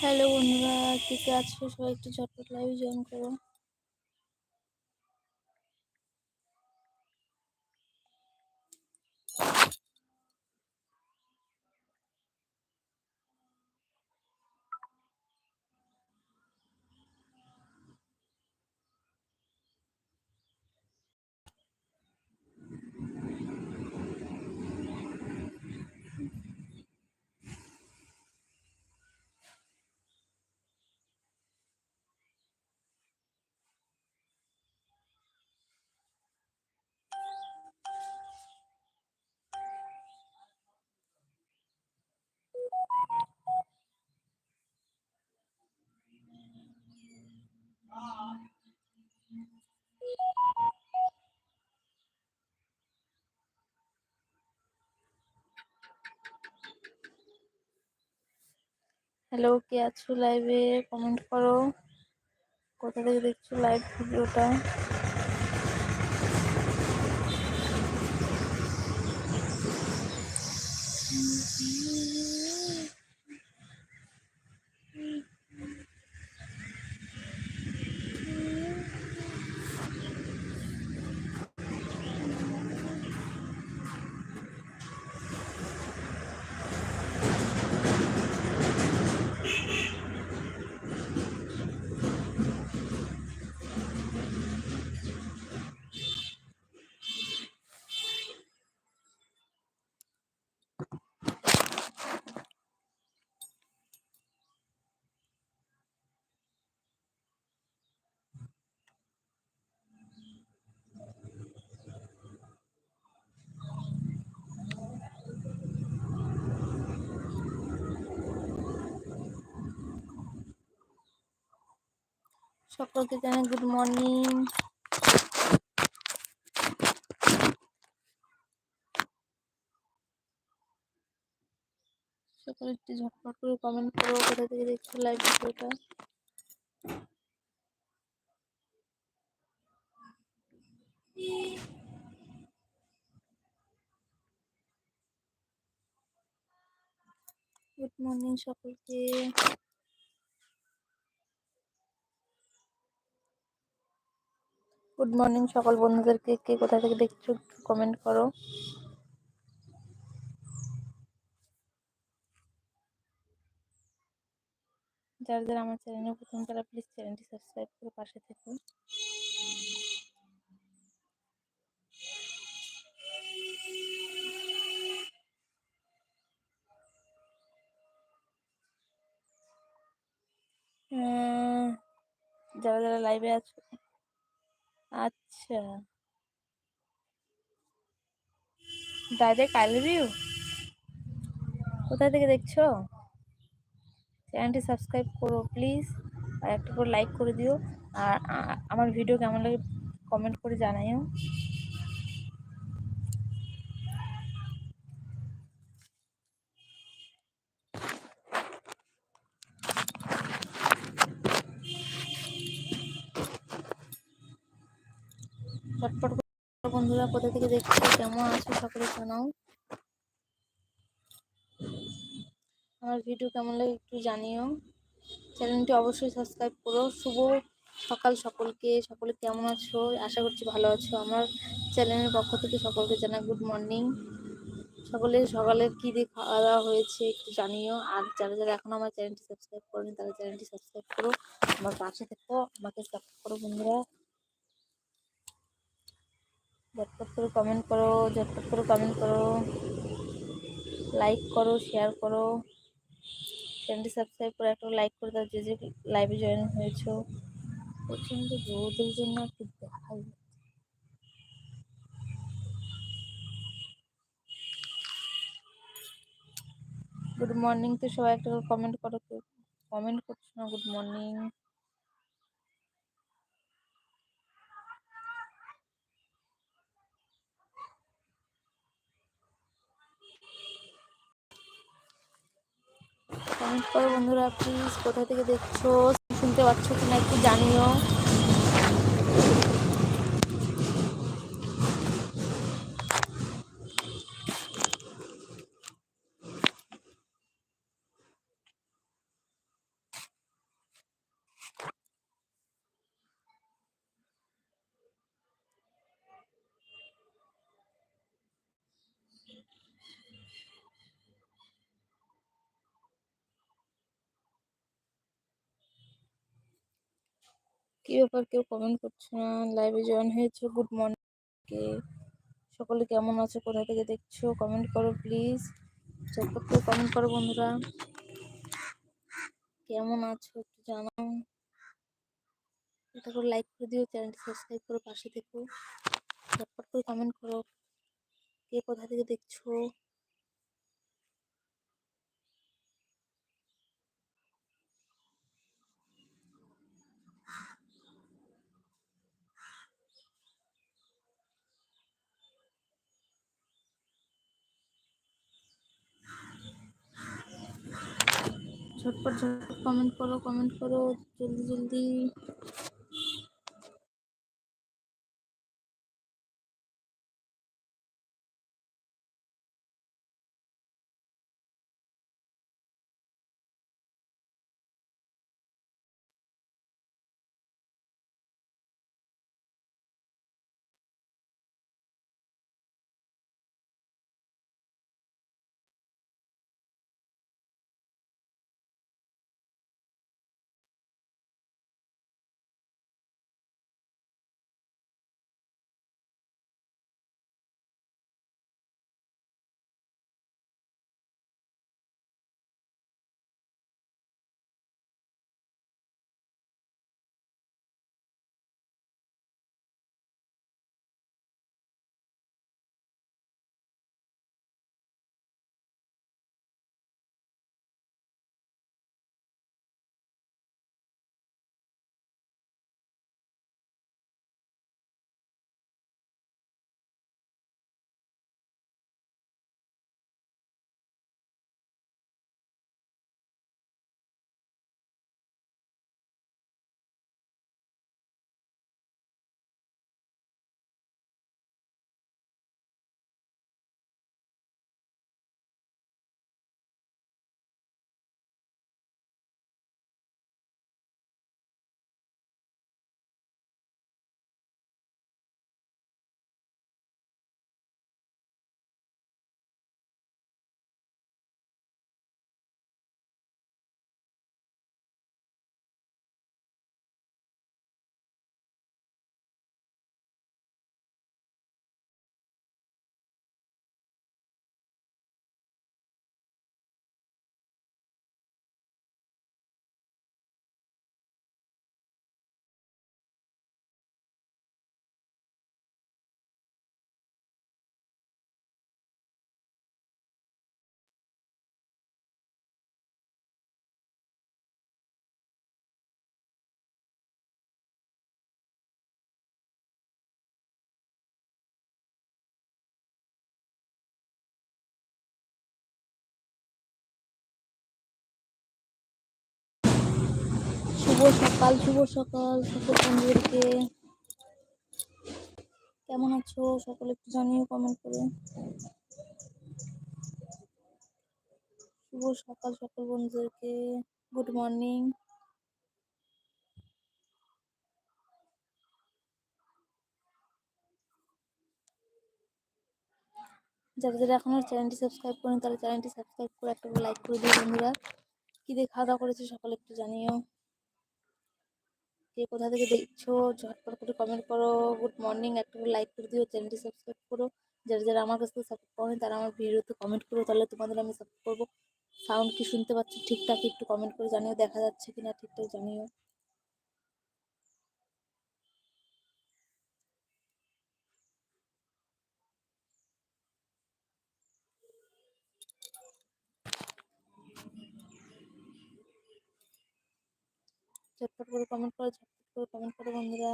Hello বন্ধুরা কে কে আছো সবাই একটু ঝটপট লাইভ জয়েন করো। হ্যালো কে আছো লাইভে কমেন্ট করো। কোথা থেকে দেখছ লাইভ ভিডিওটা সকলকে জানাই গুড মর্নিং সকলে একটু ঝটপট করে কমেন্ট করো, কোথা থেকে দেখছ লাইভ ভিডিওটা? গুড মর্নিং সকলকে। গুড মর্নিং সকল বন্ধুদেরকে। কে কোথা থেকে দেখছ, একটু কমেন্ট করো। যারা যারা আমার চ্যানেলে প্রথম, তারা প্লিজ চ্যানেলটি সাবস্ক্রাইব করে পাশে থেকো। যারা যারা লাইভে আছো আচ্ছা। ডাইরেক্ট আই লাভ ইউ কোথা থেকে দেখছ? চ্যানেলটি সাবস্ক্রাইব করো প্লিজ, আর একটা করে লাইক করে দিও। আর আমার ভিডিও কেমন লাগে কমেন্ট করে জানাইও। চটপট বন্ধুরা, কোথা থেকে দেখছ? কেমন আছো? সকলে জানাও। আমার ভিডিও কেমন লাগে একটু জানিও। চ্যানেলটি অবশ্যই সাবস্ক্রাইব করো। শুভ সকাল সকলকে। সকলে কেমন আছো? আশা করছি ভালো আছো। আমার চ্যানেলের পক্ষ থেকে সকলকে জানা গুড মর্নিং সকলে সকালে কি দিয়ে খাওয়া দাওয়া হয়েছে একটু জানিও। আর যারা যারা এখন আমার চ্যানেলটি সাবস্ক্রাইব করেনি, তারা চ্যানেলটি সাবস্ক্রাইব করো। আমার পাশে থেকো। আমাকে সাপোর্ট করো বন্ধুরা। ঝটপট করে কমেন্ট করো ঝটপট করে কমেন্ট করো লাইক করো শেয়ার করো চ্যানেলটি সাবস্ক্রাইব করে একটা লাইক করে দাও, যে যে লাইভে জয়েন হয়েছো। প্রচণ্ড রোদের জন্য একটু দেখাই গুড মর্নিং তো সবাই একটা কমেন্ট করো কমেন্ট করছ না গুড মর্নিং কমেন্ট করো বন্ধুরা প্লিজ কোথা থেকে দেখছ শুনতে পাচ্ছ কিনা একটু জানিও। কি ব্যাপার কেউ কমেন্ট করছ না? লাইভে জয়েন হয়েছে গুড মর্নিং কে। সকলে কেমন আছো? কোথা থেকে দেখছ? কমেন্ট করো প্লিজ চটপট করে কমেন্ট করো বন্ধুরা। কেমন আছো একটু জানাও। এটা করে লাইক করে দিও চ্যানেলটি সাবস্ক্রাইব করে, পাশে থেকো। চটপট করে কমেন্ট করো। কে কোথা থেকে দেখছ? ঝটপট ঝটপট কমেন্ট করো কমেন্ট করো জলদি জলদি। শুভ সকাল শুভ সকাল, সকল বন্ধুদেরকে। কেমন আছো? সকলে একটু জানিও কমেন্ট করে। শুভ সকাল, সকল বন্ধুদেরকে। গুড মর্নিং যারা যারা এখনও চ্যানেলটি সাবস্ক্রাইব করেন, তারা চ্যানেলটি সাবস্ক্রাইব করে একটা লাইক করে দিও বন্ধুরা। কি দিয়ে খাওয়া দাওয়া করেছ, সকলে একটু জানিও। কে কোথা থেকে দেখছ, ঝটপট করে কমেন্ট করো। গুড মর্নিং একটা করে লাইক করে দিও চ্যানেলটি সাবস্ক্রাইব করো। যারা যারা আমার কাছ থেকে সাপোর্ট করেন তারা আমার ভিডিওতে কমেন্ট করো, তাহলে তোমাদের আমি সাপোর্ট করব। সাউন্ড কি শুনতে পাচ্ছি ঠিকঠাক একটু কমেন্ট করে জানিও, দেখা যাচ্ছে কিনা ঠিকঠাক জানিও। ঝটপট করে কমেন্ট করো, ঝটপট করে কমেন্ট করো বন্ধুরা।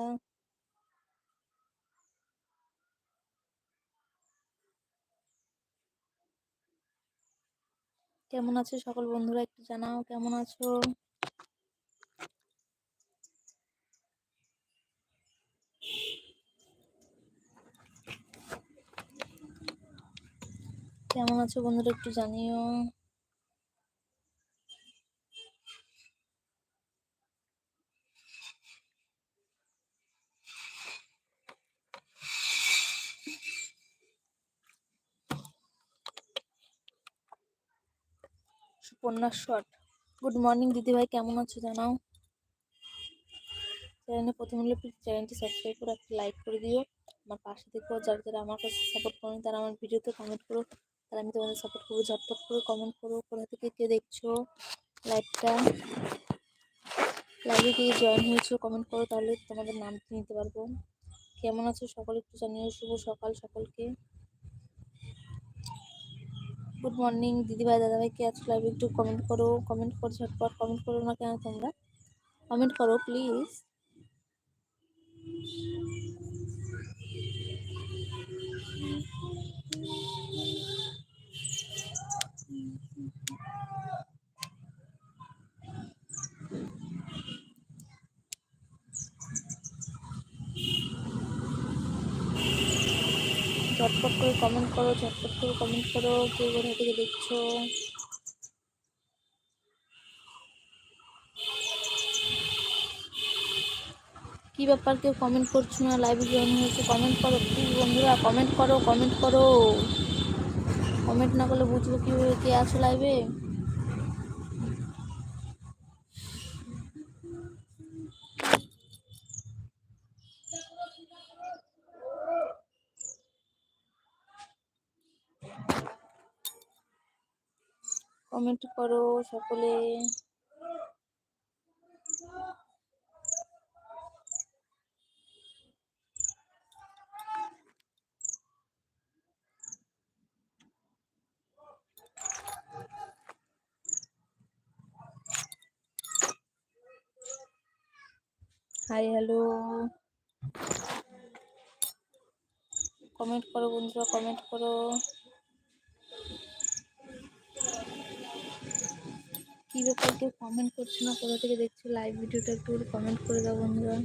কেমন আছো সকল বন্ধুরা একটু জানাও, কেমন আছো? কেমন আছো বন্ধুরা একটু জানিও। সুপর্ণা শট গুড মর্নিং দিদিভাই, কেমন আছো জানাও? চ্যানেলে প্রথম হলে প্লিজ চ্যানেলটি সাবস্ক্রাইব করে একটা লাইক করে দিও। আমার পাশে থেকো যারা যারা আমার কাছে সাপোর্ট করেন, তারা আমার ভিডিওতে কমেন্ট করো। তাহলে আমি তোমাদের সাপোর্ট করব, ঝটপট করে কমেন্ট করো, কোথা থেকে কে দেখছ লাইভটা লাইভে গিয়ে জয়েন হয়েছো কমেন্ট করো, তাহলে তোমাদের নামটি নিতে পারব। কেমন আছো? সকলে একটু জানিও। শুভ সকাল সকলকে। গুড মর্নিং দিদিভাই দাদাভাই কে আছো লাইভে একটু কমেন্ট করো কমেন্ট করো ঝটপট কমেন্ট করো না কেন তোমরা? কমেন্ট করো প্লিজ ঝটপট করে কমেন্ট করো ঝটপট করে কমেন্ট করো, কে কোথা থেকে দেখছ? কি ব্যাপার কেউ কমেন্ট করছ না? লাইভে জয়েন হয়েছে কমেন্ট করো প্লিজ বন্ধুরা কমেন্ট করো কমেন্ট করো। কমেন্ট না করলে বুঝব কীভাবে কে আছো লাইভে কমেন্ট করো সকলে। হাই হ্যালো কমেন্ট করো বন্ধুরা কমেন্ট করো। কি ব্যাপার কেউ কমেন্ট করছ না? কোথা থেকে দেখছ লাইভ ভিডিওটা একটু কমেন্ট করে দাও বন্ধুরা।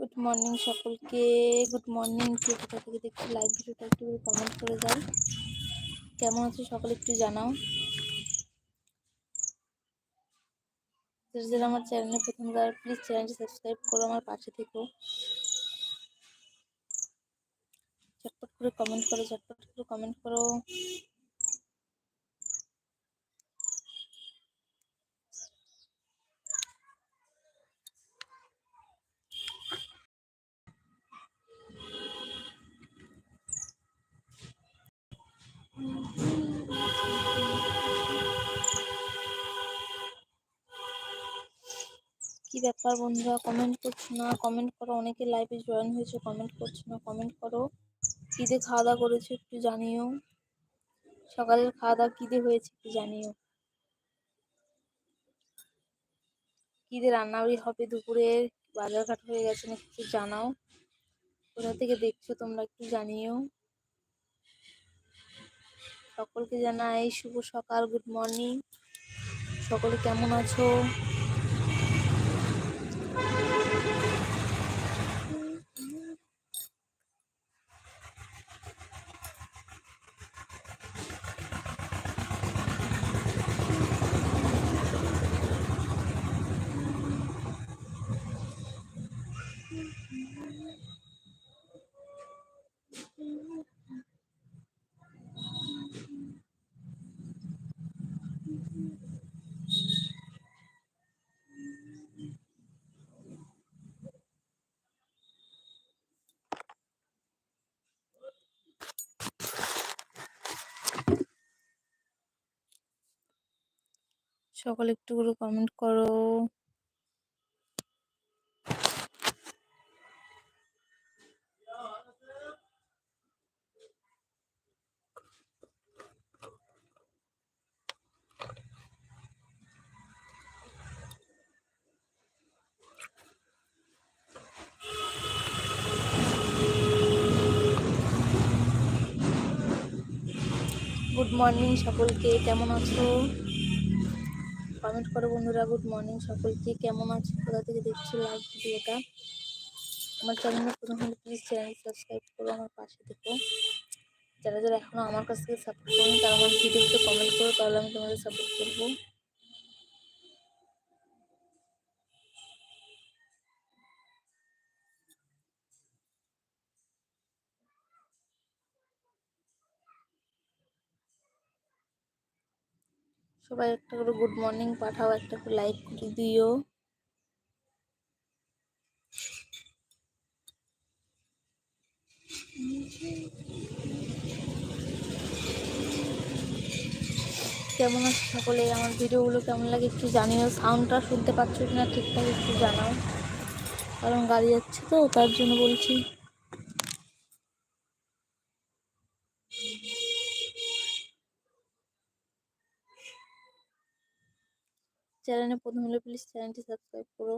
গুড মর্নিং সকলকে। গুড মর্নিং কে কোথা থেকে দেখছ? লাইভ ভিডিওটা একটু কমেন্ট করে দাও। কেমন আছো সকলে একটু জানাও। যারা আমার চ্যানেলে প্রথমবার প্লিজ চ্যানেলটি সাবস্ক্রাইব করো আমার পাশে থেকো চটপট করে কমেন্ট করো চটপট করে কমেন্ট করো ব্যাপার বন্ধুরা কমেন্ট করছ না? কমেন্ট করো, অনেকে লাইভে জয়েন হয়েছে কমেন্ট করছ না? কমেন্ট করো। কী দিয়ে খাওয়া দাওয়া করেছ, একটু জানিও। সকালের খাওয়া দাওয়া কী দিয়ে হয়েছে, একটু জানিও। কী দিয়ে রান্নাবাড়ি হবে দুপুরে, বাজারঘাট হয়ে গেছে না একটু জানাও। কোথা থেকে দেখছ তোমরা একটু জানিও। সকলকে জানাই শুভ সকাল গুড মর্নিং সকলে কেমন আছো? সকলে একটু করে কমেন্ট করো। গুড মর্নিং সকলকে কেমন আছো? কমেন্ট করো বন্ধুরা। গুড মর্নিং সকলকে। কেমন আছে? কোথা থেকে দেখছি লাইভ ভিডিওটা? আমার চ্যানেলে প্রথম হলে প্লিজ চ্যানেল সাবস্ক্রাইব করো, আমার পাশে থেকো। যারা যারা এখনও আমার কাছ থেকে সাপোর্ট করুন, তারা আমার ভিডিওতে কমেন্ট করো, তাহলে আমি তোমাদের সাপোর্ট করব। সবাই একটা করে গুড মর্নিং পাঠাও, একটা করে লাইক করে দিও। কেমন আছে সকলে? আমার ভিডিওগুলো কেমন লাগে একটু জানিও। সাউন্ডটা শুনতে পাচ্ছ কিনা ঠিকঠাক একটু জানাও। কারণ গাড়ি যাচ্ছে তো, তার জন্য বলছি। চ্যানেলে প্রথম হলে প্লিজ চ্যানেলটি সাবস্ক্রাইব করো।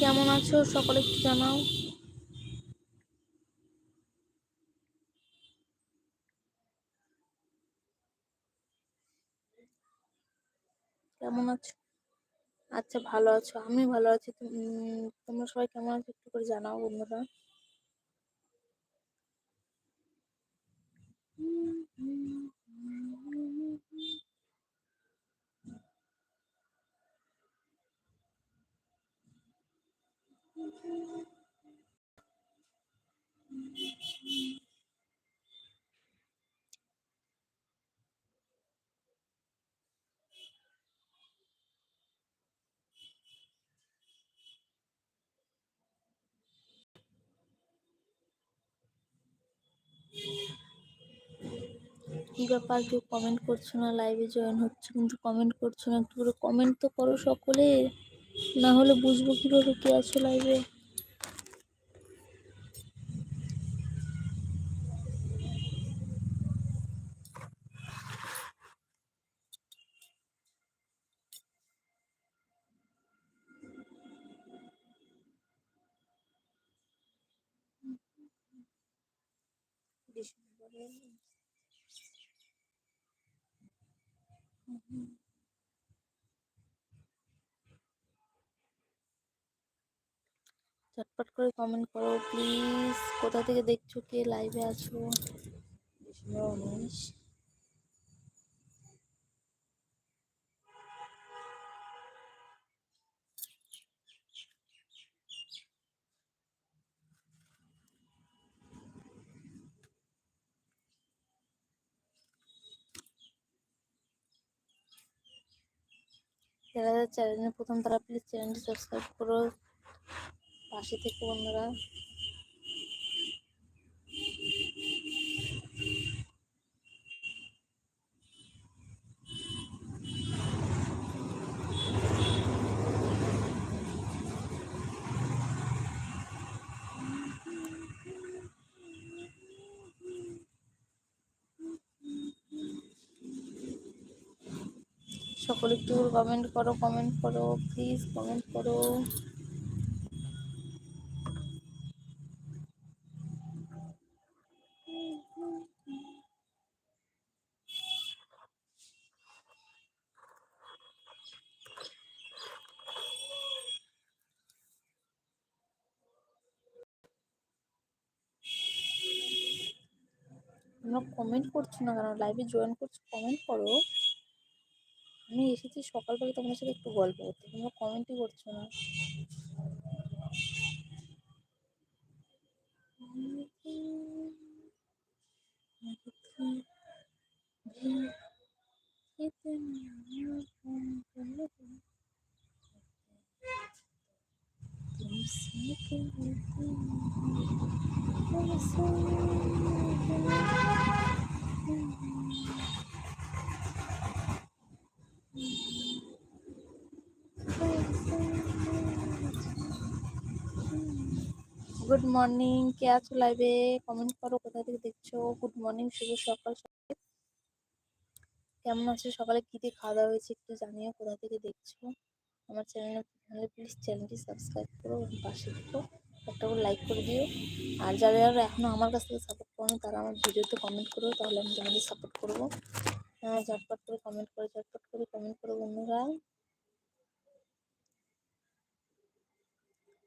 কেমন আছো? সকলে একটু জানাও। কেমন আছো? আচ্ছা ভালো আছো। আমি ভালো আছি। তুম- তোমরা সবাই কেমন আছো একটু করে জানাও বন্ধুরা। কি ব্যাপার কেউ কমেন্ট করছ না? লাইভে জয়েন হচ্ছে কিন্তু কমেন্ট করছ না। একটু করে কমেন্ট তো করো সকলে না হলে বুঝব কীভাবে কে আছো লাইভে চটপট করে কমেন্ট করো প্লিজ কোথা থেকে দেখছ? কে লাইভে আছো? উনিশ যারা চ্যানেলে প্রথম তারা প্লিজ চ্যানেলটি সাবস্ক্রাইব করো। পাশে থেকে বন্ধুরা। সকলে একটু কমেন্ট করো কমেন্ট করো প্লিজ কমেন্ট করো। কমেন্ট করছ না কেন? লাইভে জয়েন করছ কমেন্ট করো। আমি এসেছি সকালবেলা তোমার সাথে একটু গল্প করতে। তোমরা কমেন্টই করছ না। গুড মর্নিং কে আছো লাইভে কমেন্ট করো, কোথা থেকে দেখছ? গুড মর্নিং শুভ সকাল সকালে। কেমন আছো সকালে? কী দিয়ে খাওয়া দাওয়া হয়েছে একটু জানিও, কোথা থেকে দেখছ? আমার চ্যানেলে তাহলে প্লিজ চ্যানেলটি সাবস্ক্রাইব করো, এবং পাশে দেখো একটা করে লাইক করে দিও। আর যারা যারা এখনও আমার কাছ থেকে সাপোর্ট করো তারা আমার ভিডিওতে কমেন্ট করো, তাহলে আমি তোমাদের সাপোর্ট করব। হ্যাঁ ঝটপট করে কমেন্ট করে, ঝটপট করে কমেন্ট করো বন্ধুরা।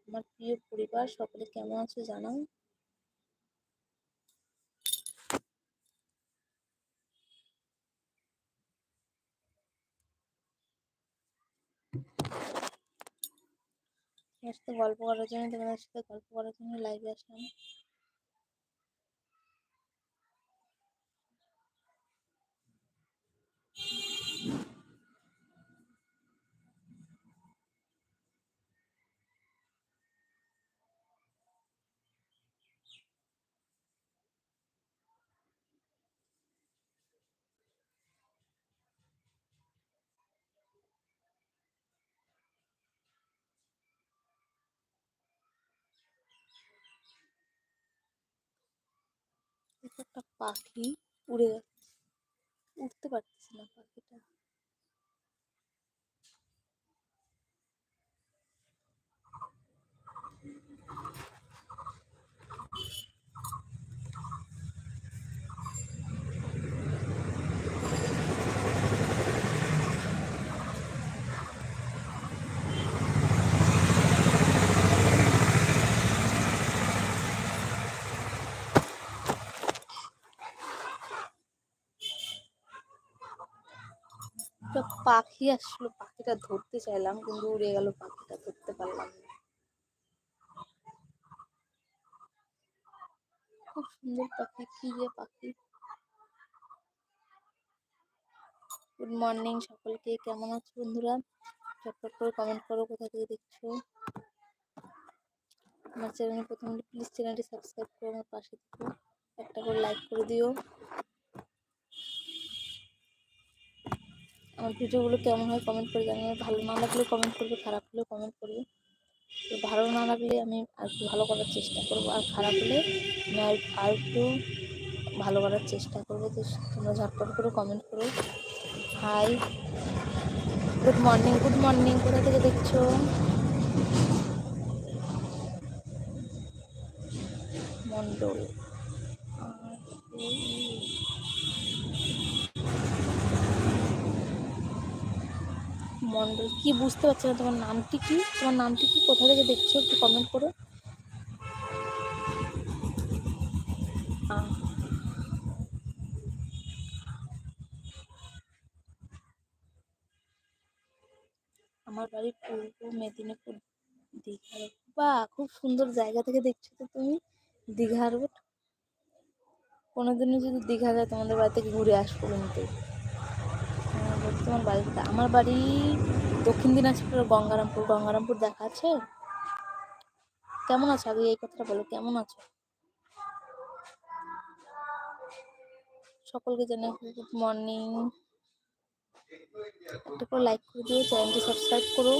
আমার প্রিয় পরিবার, সকলে কেমন আছে জানাও? তোমার গল্প করার জন্য তোমাদের সাথে গল্প করার জন্য লাইভে আসলাম। একটা পাখি উড়ে যাচ্ছে। উঠতে পারতেছে না পাখিটা। একটা পাখি আসলো, পাখিটা ধরতে চাইলাম কিন্তু উড়ে গেল, পাখিটা ধরতে পারলাম না। খুব সুন্দর পাখি, কি যে পাখি। গুড মর্নিং সকলকে, কেমন আছো বন্ধুরা? চটপট করে কমেন্ট করো, কোথা থেকে দেখছ? আমার চ্যানেলে প্রথম প্লিজ চ্যানেলটি সাবস্ক্রাইব করে আমার পাশে থেকো। একটা করে লাইক করে দিও। আমার ভিডিওগুলো কেমন হয় কমেন্ট করে জানিয়ে ভালো না লাগলে কমেন্ট করবে, খারাপ হলেও কমেন্ট করবে। তো ভালো না লাগলে আমি আর একটু ভালো করার চেষ্টা করব, আর খারাপ হলে আমি আর আর একটু ভালো করার চেষ্টা করব। তো তোমরা ঝটপট করে কমেন্ট করো। Hi good morning good morning কোথা থেকে দেখছ? মন্ডল। আর এই মন্ডল, কি বুঝতে পারছি না, তোমার নামটি কি? তোমার নামটি কি? কোথা থেকে দেখছ? একটু কমেন্ট করো। আমার বাড়ি পূর্ব মেদিনীপুর দীঘা বা, খুব সুন্দর জায়গা থেকে দেখছ তো তুমি দীঘা রোড কোনোদিনও যদি দীঘা যায়, তোমাদের বাড়ি থেকে ঘুরে আসব কিন্তু। তোমার বাড়িতে? আমার বাড়ি দক্ষিণ দিনাজপুর গঙ্গারামপুর। গঙ্গারামপুর দেখা আছে? কেমন আছো? আগে এই কথাটা বলো, কেমন আছো? সকলকে জানাই গুড মর্নিং একটা করে লাইক করে দিও, চ্যানেলটি সাবস্ক্রাইব করো।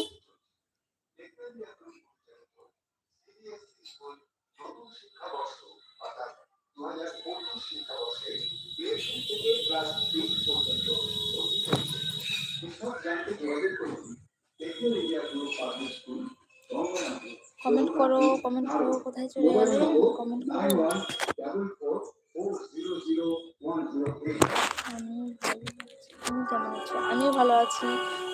কমেন্ট করো কমেন্ট করো কোথায় চলে গেলে কমেন্ট করো। আমি কেমন আছো? আমিও ভালো আছি।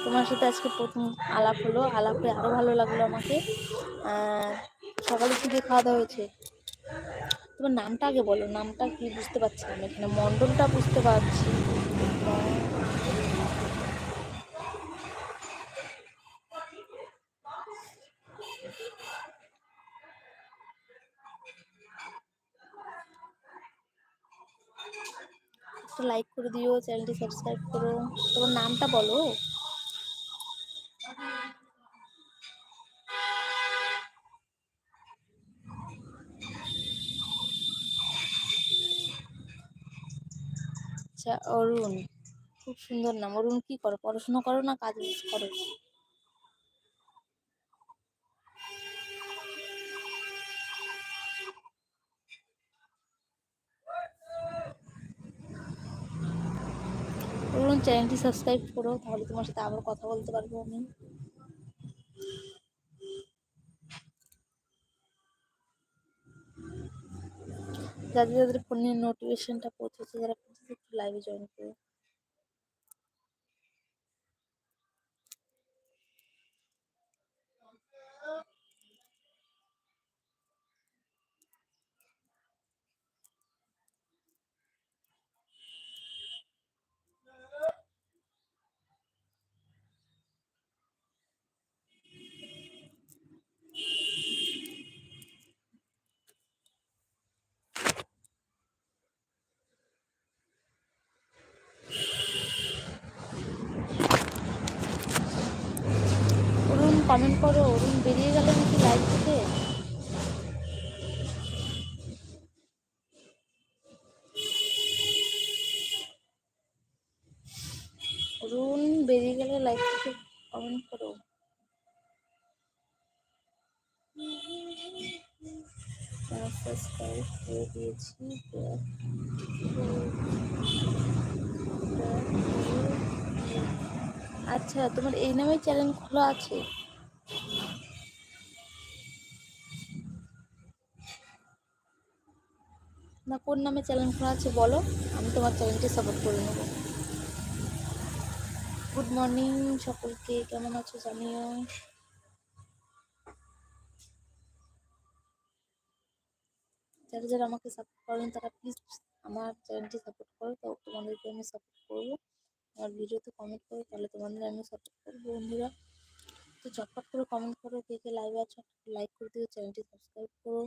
তোমার সাথে আজকে প্রথম আলাপ হলো। আলাপ হয়ে আরও ভালো লাগল আমাকে। সকালে কি দিয়ে খাওয়া দাওয়া হয়েছে? তোমার নামটা আগে বলো। নামটা কি বুঝতে পারছি না। আমি এখানে মণ্ডলটা বুঝতে পারছি। একটা লাইক করে দিও চ্যানেলটি সাবস্ক্রাইব করো। তোমার নামটা বলো। আচ্ছা অরুণ। খুব সুন্দর নাম। অরুণ কি করো? পড়াশোনা করো না কাজ করো? অরুণ চ্যানেলটি সাবস্ক্রাইব করো, তাহলে তোমার সাথে আবার কথা বলতে পারব আমি। যাদের যাদের ফোনের নোটিফিকেশনটা পৌঁছেছে, যারা একটু লাইভে জয়েন করো। গেলে থেকে কমেন্ট করে দিয়েছি আচ্ছা তোমার এই নামে চ্যানেল খোলা আছে? না, কোন নামে চ্যানেল খোলা আছে বলো? আমি তোমার চ্যানেলটি সাপোর্ট করে নেব। গুড মর্নিং সকলকে কেমন আছো জানিও? যারা যারা আমাকে সাপোর্ট করেন, তারা প্লিজ আমার চ্যানেলটি সাপোর্ট করো। তো তোমাদেরকে আমি সাপোর্ট করব। আমার ভিডিওতে কমেন্ট করো, তাহলে তোমাদের আমি সাপোর্ট করব, বন্ধুরা। তো চটপট করে কমেন্ট করো, কে কে লাইভে আছো লাইক করে দিও চ্যানেলটি সাবস্ক্রাইব করো।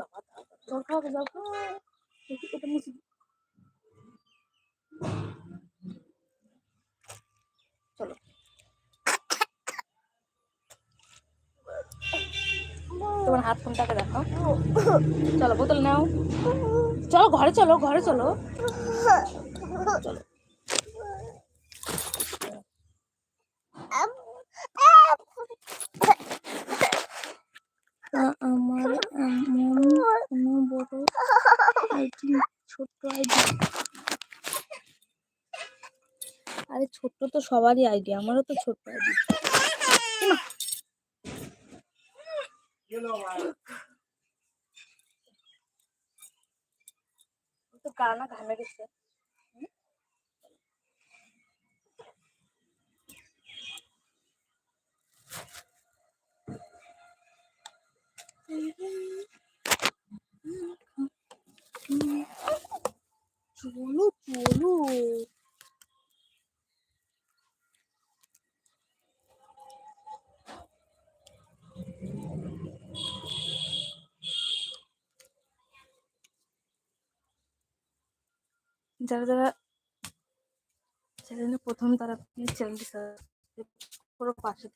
বাবা জল খাওয়াবে জল খাওয়া দেখি এটা মুছি চলো তোমার হাত ফোনটাকে দেখাও চলো, বোতল নাও। চলো, ঘরে চলো ঘরে চলো। চলো আমার, এমন বড় আইডি আইডি? আরে ছোট্ট তো সবারই আইডি, আমারও তো ছোট্ট আইডি। তো ঘামে গেছে চলো চলো যারা চ্যানেলে প্রথম তারা প্লিজ চ্যানেলটি সাবস্ক্রাইব করো পাশে